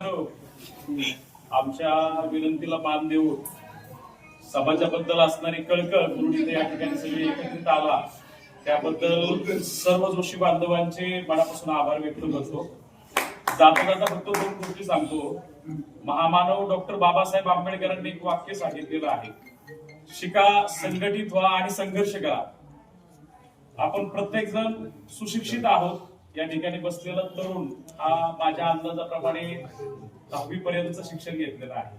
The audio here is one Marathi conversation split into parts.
हो. आमच्या विनंतीला मान देऊन समाजाबद्दल असणारी कळकळ म्हणून या ठिकाणी सगळे एकत्रित आला. त्याबद्दल सर्व जोशी बांधवांचे मनापासून आभार व्यक्त करतो. जाता जाता फक्त दोन गोष्टी सांगतो. महामानव डॉक्टर बाबासाहेब आंबेडकरांनी एक वाक्य सांगितलेलं आहे. शिका संघटित व्हा आणि संघर्ष करा. आपण प्रत्येक जण सुशिक्षित आहोत. या ठिकाणी बसलेला तरुण हा माझ्या अंदाजाप्रमाणे दहावी पर्यंतचं शिक्षण घेतलेलं आहे.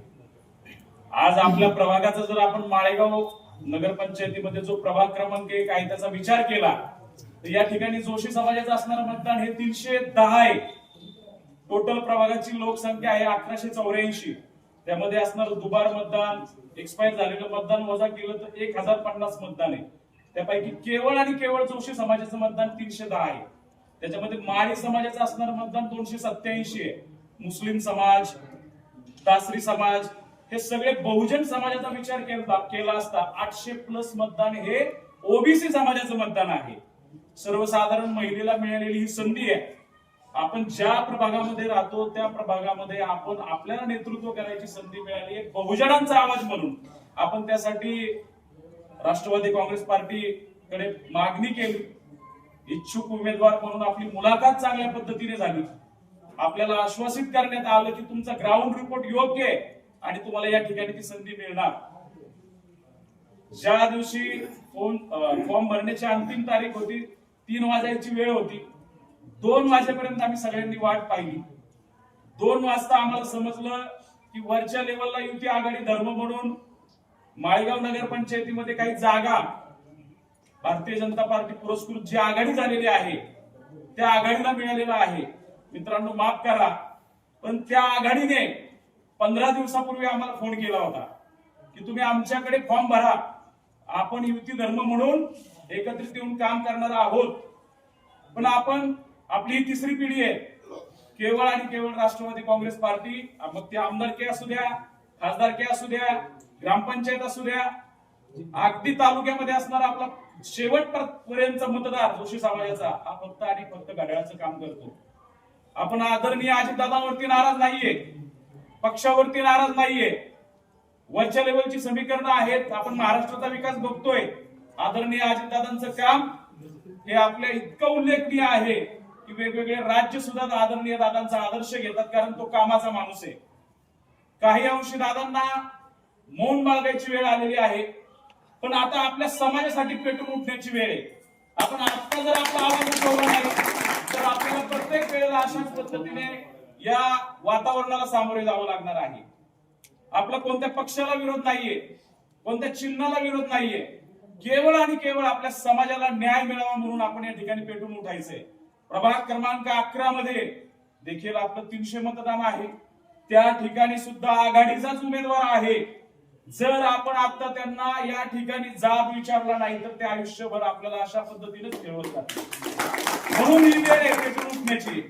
आज आपल्या प्रभागाचा जर आपण माळेगाव नगरपंचायतीमध्ये जो प्रभाग क्रमांक एक आहे त्याचा विचार केला तर या ठिकाणी जोशी समाजाचं असणारं मतदान हे तीनशे दहा आहे. टोटल प्रभागाची लोकसंख्या आहे अठराशे चौऱ्याऐंशी. त्यामध्ये असणारं दुबार मतदान एक्सपायर झालेलं मतदान वजा केलं तर एक हजार पन्नास मतदान आहे. त्यापैकी केवळ आणि केवळ जोशी समाजाचं मतदान तीनशे दहा आहे. त्याच्यामध्ये माळी समाजाचं असणारं मतदान दोनशे सत्याऐंशी आहे. मुस्लिम समाज दासरी समाज हे सगळे बहुजन समाजाचा विचार केला केला असता आठशे प्लस मतदान हे ओबीसी समाजाचं मतदान आहे. सर्वसाधारण महिलेला मिळालेली ही संधी आहे. आपण ज्या प्रभागामध्ये राहतो त्या प्रभागामध्ये आपण आपल्याला नेतृत्व करायची संधी मिळाली आहे. बहुजनांचा आवाज म्हणून. आपण त्यासाठी राष्ट्रवादी काँग्रेस पार्टीकडे मागणी केली. इच्छुक उमेदवार म्हणून आपली मुलाखत चांगल्या पद्धतीने झाली. आपल्याला आश्वासित करण्यात आलं की तुमचा ग्राउंड रिपोर्ट योग्य आहे आणि तुम्हाला या ठिकाणी ती संधी मिळणार. ज्या दिवशी फोन फॉर्म भरण्याची अंतिम तारीख होती तीन वाजायची वेळ होती. दोन वाजेपर्यंत आम्ही सगळ्यांनी वाट पाहिली. दोन वाजता आम्हाला समजलं की वरच्या लेवलला युती आघाडी धर्म म्हणून माळेगाव नगरपंचायतीमध्ये काही जागा भारतीय जनता पार्टी पुरस्कृत जी आघाडी झालेली आहे त्या आघाडीला मिळालेला आहे. मित्रांनो माफ करा पण त्या आघाडीने पंधरा दिवसापूर्वी आम्हाला फोन केला होता की तुम्ही आमच्याकडे फॉर्म भरा. आपण युती धर्म म्हणून एकत्रित येऊन काम करणार आहोत. पण आपण आपली ही तिसरी पिढी आहे. केवळ आणि केवळ राष्ट्रवादी काँग्रेस पार्टी मग ते आमदारकी असू द्या खासदारकी असू द्या ग्रामपंचायत असू द्या अगदी तालुक्यामध्ये असणारा आपला शेवटपर्यंतचा मतदार जोशी समाजाचा हा फक्त आणि फक्त घड्याळाचं काम करतो. आपण आदरणीय अजितदादांवरती नाराज नाहीये. पक्षावरती नाराज नाहीये. वरच्या लेवलची समीकरणं आहेत. आपण महाराष्ट्राचा विकास बघतोय. आदरणीय अजितदादांचं काम हे आपल्या इतकं उल्लेखनीय आहे की वेगवेगळे राज्य सुद्धा आदरणीय दादांचा आदर्श घेतात कारण तो कामाचा माणूस आहे. काही अंशी दादांना मौन बाळगायची वेळ आलेली आहे. पण आता आपल्या समाजासाठी पेटून उठण्याची वेळ आहे. आपण आता जर आपला आवाज उठवला नाही तर आपल्याला प्रत्येक वेळेला अशाच पद्धतीने या वातावरणाला सामोरे जावं लागणार आहे. आपला कोणत्या पक्षाला विरोध नाहीये कोणत्या चिन्हाला विरोध नाहीये केवळ आणि केवळ आपल्या समाजाला न्याय मिळावा म्हणून आपण या ठिकाणी पेटून उठायचंय. प्रभाग क्रमांक अकरा मध्ये देखील आपलं तीनशे मतदान आहे. त्या ठिकाणी सुद्धा आघाडीचाच उमेदवार आहे. जर आपण आता त्यांना या ठिकाणी जाब विचारला नाही तर ते आयुष्यभर आपल्याला अशा पद्धतीनेच खेळवतात म्हणून ही वेळ आहे उठण्याची.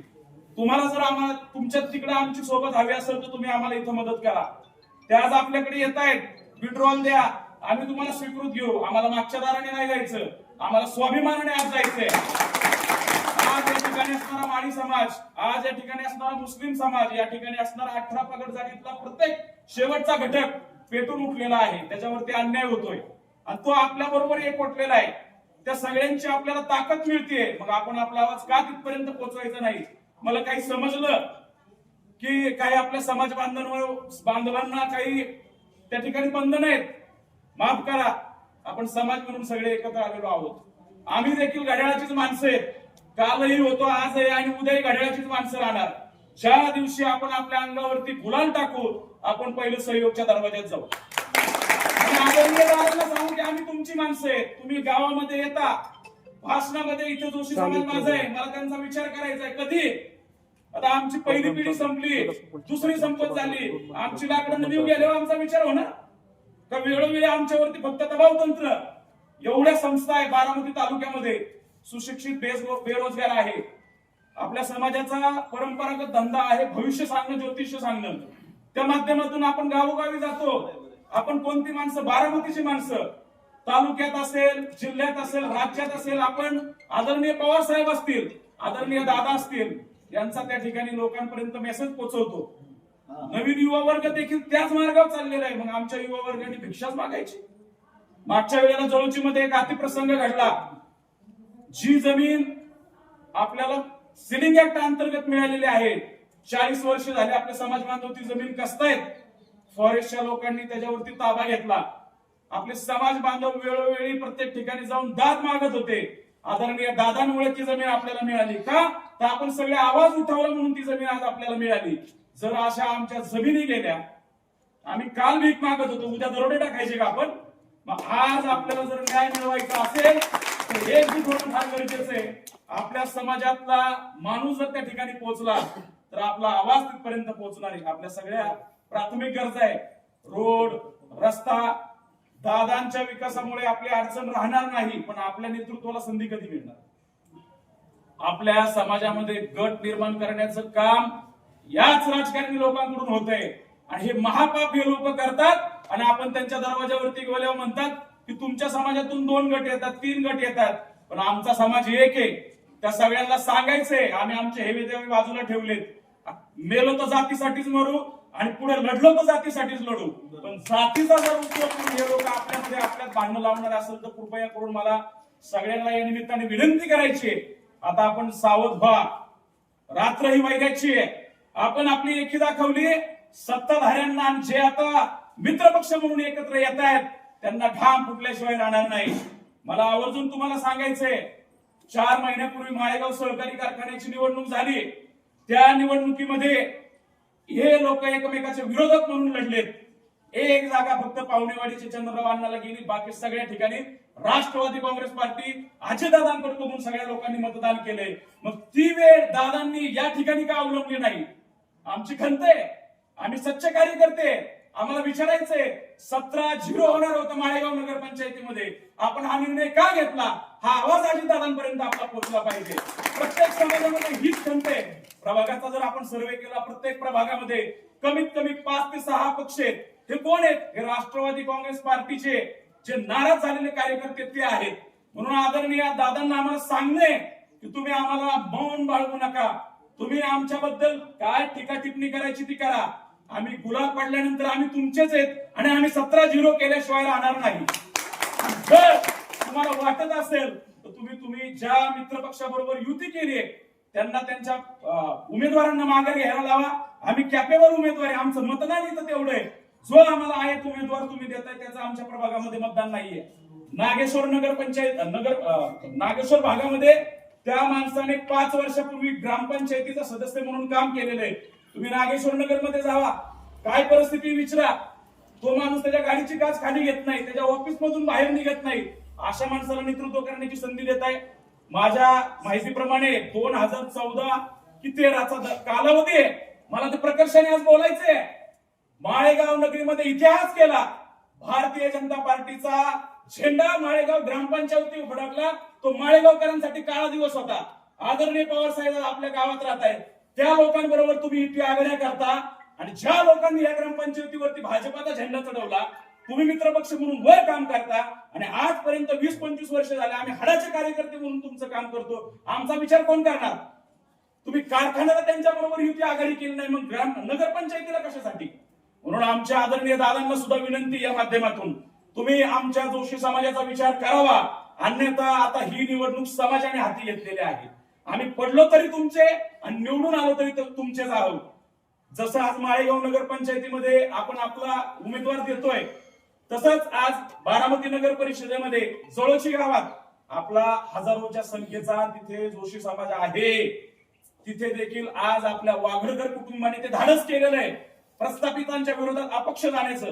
तुम्हाला जर आम्हाला तुमच्या तिकडे आमची सोबत हवी असेल तर तुम्ही आम्हाला इथं मदत करा. ते आज आपल्याकडे येत आहेत. विड्रॉल द्या. आम्ही तुम्हाला स्वीकृत घेऊ. आम्हाला मागच्या दाराने नाही जायचं. आम्हाला स्वाभिमानाने आज जायचंय. आज या ठिकाणी असणारा माळी समाज आज या ठिकाणी असणारा मुस्लिम समाज या ठिकाणी असणारा अठरा पगड जातीतला प्रत्येक शेवटचा घटक पेटून उठलेला आहे. त्याच्यावरती अन्याय होतोय. आणि तो आपल्या बरोबर एकवटलेला आहे. त्या सगळ्यांची आपल्याला ताकद मिळते मग आपण आपला आवाज का तिथपर्यंत पोहोचवायचा नाही? मला काही समजलं की काही आपल्या समाज बांधवांवर बांधवांना काही त्या ठिकाणी बंधन आहेत? माफ करा. आपण समाज म्हणून सगळे एकत्र आलेलो आहोत. आम्ही देखील घड्याळाचीच माणसं आहेत. कालही होतो आजही आणि उद्याही घड्याळाचीच माणसं राहणार. ज्या दिवशी आपण आपल्या अंगावरती गुलाल टाकू आपण पहिलं सहयोगच्या दरवाज्यात जाऊ. सांगू की आम्ही तुमची माणसं आहे तुम्ही गावामध्ये येता. भाषणामध्ये इथे जोशी समाज माझा आहे. मला त्यांचा विचार करायचा आहे. कधी? आता आमची पहिली पिढी संपली. दुसरी संपत झाली. आमची लाकडं नदी गेल्यावर आमचा विचार होणार? का वेळोवेळी आमच्यावरती फक्त दबाव तंत्र? एवढ्या संस्था आहे बारामती तालुक्यामध्ये. सुशिक्षित बेरोजगार आहे. आपल्या समाजाचा परंपरागत धंदा आहे भविष्य सांगणं ज्योतिष सांगणं. त्या माध्यमातून आपण गावोगावी जातो. आपण कोणती माणसं? बारामतीची माणसं. तालुक्यात असेल जिल्ह्यात असेल राज्यात असेल आपण आदरणीय पवार साहेब असतील आदरणीय दादा असतील यांचा त्या ठिकाणी लोकांपर्यंत मेसेज पोहोचवतो नवीन युवा वर्ग देखील त्याच मार्गावर चाललेला आहे. मग आमच्या युवा वर्गाने भिक्षाच मागायची. मागच्या वेळेला जळूची मध्ये एक अतिप्रसंग घडला. जी जमीन आपल्याला सिलिंग ऍक्ट अंतर्गत मिळालेले आहे चाळीस वर्ष झाले आपले समाज बांधव ती जमीन कसतायत. फॉरेस्टच्या लोकांनी त्याच्यावरती ताबा घेतला. आपले समाज बांधव वेळोवेळी प्रत्येक ठिकाणी जाऊन दाद मागत होते. आदरणीय दादांमुळे ती जमीन आपल्याला मिळाली का? तर आपण सगळे आवाज उठवला म्हणून ती जमीन आज आपल्याला मिळाली. जर अशा आमच्या जमिनी गेल्या आम्ही काल भीक मागत होतो उद्या दरोडे टाकायचे का आपण? मग आज आपल्याला जर न्याय मिळवायचा असेल तर एकजूट होणं फार गरजेचं आहे. आपल्या समाजातला माणूस जर त्या ठिकाणी पोहोचला तर आपला आवाज तिथपर्यंत पोहोचणार आहे. आपल्या सगळ्या प्राथमिक गरजा आहे रोड रस्ता दादांच्या विकासामुळे आपली अडचण राहणार नाही पण आपल्या नेतृत्वाला संधी कधी मिळणार? आपल्या समाजामध्ये गट निर्माण करण्याचं काम याच राजकारणी लोकांकडून होत आहे आणि हे महापाप हे लोक करतात आणि आपण त्यांच्या दरवाजावरती गेल्यावर म्हणतात की तुमच्या समाजातून दोन गट येतात तीन गट येतात. पण आमचा समाज एक आहे. त्या सगळ्यांना सांगायचंय आम्ही आमचे हेवे देवे बाजूला ठेवलेत. मेलो तर जातीसाठीच मरू आणि पुढे लढलो तर जातीसाठीच लढू. पण जातीचा जर उपयोग करून हे लोक आपल्यामध्ये आपल्यात भांडणं लावणार असेल तर कृपया करून मला सगळ्यांना या निमित्ताने विनंती करायची आता आपण सावध व्हा. रात्र ही वैगायची आहे. आपण आपली एकी दाखवली. सत्ताधाऱ्यांना जे आता मित्रपक्ष म्हणून एकत्र येत आहेत त्यांना ठाम फुटल्याशिवाय राहणार नाही. मला आवर्जून तुम्हाला सांगायचंय चार महिन्यापूर्वी माळेगाव सहकारी कारखान्याची निवडणूक झाली. त्या निवडणुकीमध्ये हे लोक एकमेकाचे विरोधक म्हणून लढलेत. एक जागा फक्त पाहुणेवाडीचे चंद्रराव अण्णाला गेली बाकी सगळ्या ठिकाणी राष्ट्रवादी काँग्रेस पार्टी अजितदादांकडे बघून सगळ्या लोकांनी मतदान केलंय. मग ती वेळ दादांनी या ठिकाणी का अवलंबली नाही? आमची खंत आहे. आम्ही सच्चे कार्यकर्ते आम्हाला विचारायचंय सतरा झिरो होणार होतं माळेगाव नगर पंचायतीमध्ये आपण हा निर्णय का घेतला? हा आवाज अजितदादांपर्यंत आपला पोहोचला पाहिजे. प्रत्येक समाजामध्ये हीच खंत आहे. प्रभागाचा जर आपण सर्वे केला प्रत्येक प्रभागामध्ये कमीत कमी पाच ते सहा पक्ष आहेत. हे कोण आहेत? हे राष्ट्रवादी काँग्रेस पार्टीचे जे नाराज झालेले कार्यकर्ते ते आहेत. म्हणून आदरणीय दादांना आम्हाला सांगणे की तुम्ही आम्हाला मौन बाळगू नका. तुम्ही आमच्याबद्दल काय टीका टिप्पणी करायची ती करा. आम्ही गुलाब पडल्यानंतर आम्ही तुमचेच आहेत आणि आम्ही सतरा झिरो केल्याशिवाय राहणार नाही. जर तुम्हाला वाटत असेल तर तुम्ही तुम्ही ज्या मित्र पक्षाबरोबर युती केली आहे त्यांना त्यांच्या उमेदवारांना माघारी घ्यायला लावा. आम्ही कॅपेवर उमेदवार आहे आमचं मतदान इथं तेवढं आहे. जो आम्हाला आहे उमेदवार तुम्ही देताय त्याचं आमच्या प्रभागामध्ये मतदान नाहीये. नागेश्वर नगर पंचायत नगर नागेश्वर भागामध्ये त्या माणसाने पाच वर्षापूर्वी ग्रामपंचायतीचा सदस्य म्हणून काम केलेलं आहे. तुम्ही नागेश्वर नगरमध्ये जावा काय परिस्थिती विचारा. तो माणूस त्याच्या गाडीची काच खाली घेत नाही त्याच्या ऑफिस मधून बाहेर निघत नाही. अशा माणसाला नेतृत्व करण्याची संधी देत आहे. माझ्या माहितीप्रमाणे दोन हजार चौदा कि तेराचा कालावधी आहे. मला ते प्रकर्षाने आज बोलायचंय. माळेगाव नगरीमध्ये इतिहास केला. भारतीय जनता पार्टीचा झेंडा माळेगाव ग्रामपंचायती फडकला तो माळेगावकरांसाठी काळा दिवस होता. आदरणीय पवार साहेब आपल्या गावात राहत आहेत. त्या लोकांबरोबर तुम्ही युती आघाड्या करता आणि ज्या लोकांनी या ग्रामपंचायतीवरती भाजपाचा झेंडा चढवला तुम्ही मित्रपक्ष म्हणून वर काम करता आणि आजपर्यंत वीस पंचवीस वर्ष झाले आम्ही हाडाचे कार्यकर्ते म्हणून तुमचं काम करतो. आमचा विचार कोण करणार? तुम्ही कारखान्याला त्यांच्या बरोबर युती आघाडी केली नाही मग ग्राम नगरपंचायतीला कशासाठी? म्हणून आमच्या आदरणीय दादांना सुद्धा विनंती या माध्यमातून. तुम्ही आमच्या जोशी समाजाचा विचार करावा. अन्यथा आता ही निवडणूक समाजाने हाती घेतलेली आहे. आम्ही पडलो तरी तुमचे आणि निवडून आलो तरी तुमचेच आहोत जसं आज माळेगाव नगरपंचायतीमध्ये आपण आपला उमेदवार देतोय तसंच आज बारामती नगर परिषदेमध्ये जळोशी गावात आपला हजारोच्या संख्येचा तिथे जोशी समाज आहे. तिथे देखील आज आपल्या वाघरकर कुटुंबाने ते धाडस केलेलं आहे. प्रस्थापितांच्या विरोधात अपक्ष जाण्याचं.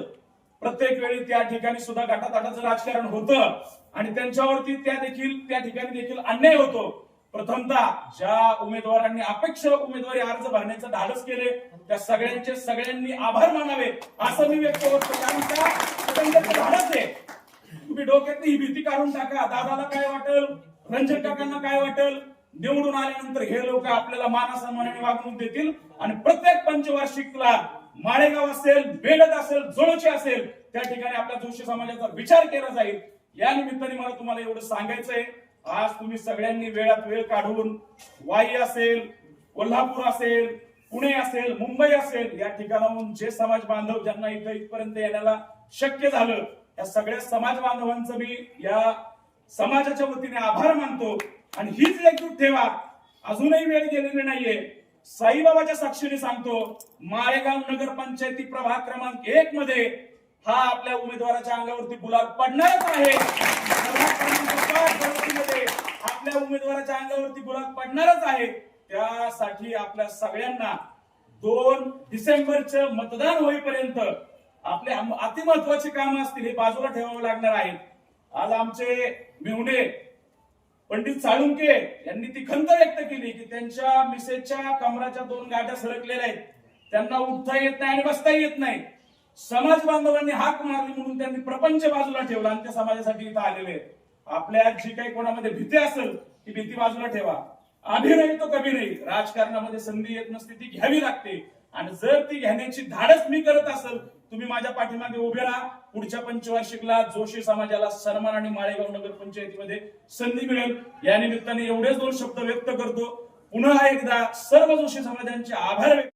प्रत्येक वेळी त्या ठिकाणी सुद्धा गटाताटाचं राजकारण होतं आणि त्यांच्यावरती त्या देखील त्या ठिकाणी देखील अन्याय होतो. प्रथमतः ज्या उमेदवारांनी अपेक्ष उमेदवारी अर्ज भरण्याचं धाडस केले त्या सगळ्यांचे सगळ्यांनी आभार मानावे असं मी व्यक्त करतो. कारण त्या धाडस आहे. तुम्ही डोक्यात ही भीती काढून टाका. दादाला काय वाटेल? रंजन काकांना काय वाटेल? निवडून आल्यानंतर हे लोक आपल्याला मानासन्मानाने वागणूक देतील. आणि प्रत्येक पंचवार्षिकला माळेगाव असेल बेडत असेल जोळची असेल त्या ठिकाणी आपल्या जोशी समाजाचा विचार केला जाईल. या निमित्ताने मला तुम्हाला एवढं सांगायचंय. आज तुम्ही सगळ्यांनी वेळात वेळ काढून वाई असेल कोल्हापूर असेल पुणे असेल मुंबई असेल या ठिकाणाहून जे समाज बांधव ज्यांना इथं इथपर्यंत येण्याला शक्य झालं या सगळ्या समाज बांधवांचं मी या समाजाच्या वतीने आभार मानतो. आणि हीच एकजूट ठेवा. अजूनही वेळ गेलेली नाहीये. साईबाबाच्या साक्षीने सांगतो माळेगाव नगर पंचायती प्रभाग क्रमांक एक मध्ये हा आपल्या उमेदवाराच्या अंगावरती गुलाब पडणारच आहे. प्रभाग आपल्या उमेदवाराच्या अंगावरती गुलाब पडणारच आहे. त्यासाठी आपल्या सगळ्यांना दोन डिसेंबरचं मतदान होईपर्यंत आपले अतिमहत्वाची कामं असतील हे बाजूला ठेवावं लागणार आहेत आज आमचे मेहुणे पंडित साळुंके यांनी ती खंत व्यक्त केली की त्यांच्या मिसेसच्या कमराच्या दोन गाड्या सरकलेल्या आहेत. त्यांना उठता येत नाही आणि बसता येत नाही. समाज बांधवांनी हाक मारली म्हणून त्यांनी प्रपंच बाजूला ठेवला आणि त्या समाजासाठी इथं आलेले आहेत. आपल्या जी काही कोणामध्ये भीती असेल ती भीती बाजूला ठेवा. अभिनय तो कमी नाही. राजकारणामध्ये संधी येत नसते ती घ्यावी लागते. आणि जर ती घेण्याची धाडस मी करत असेल तुम्ही माझ्या पाठीमागे उभे राहा. पुढच्या पंचवार्षिकला जोशी समाजाला सन्मान आणि माळेगाव नगर पंचायतीमध्ये संधी मिळेल. या निमित्ताने एवढेच दोन शब्द व्यक्त करतो. पुन्हा एकदा सर्व जोशी समाजांचे आभार व्यक्त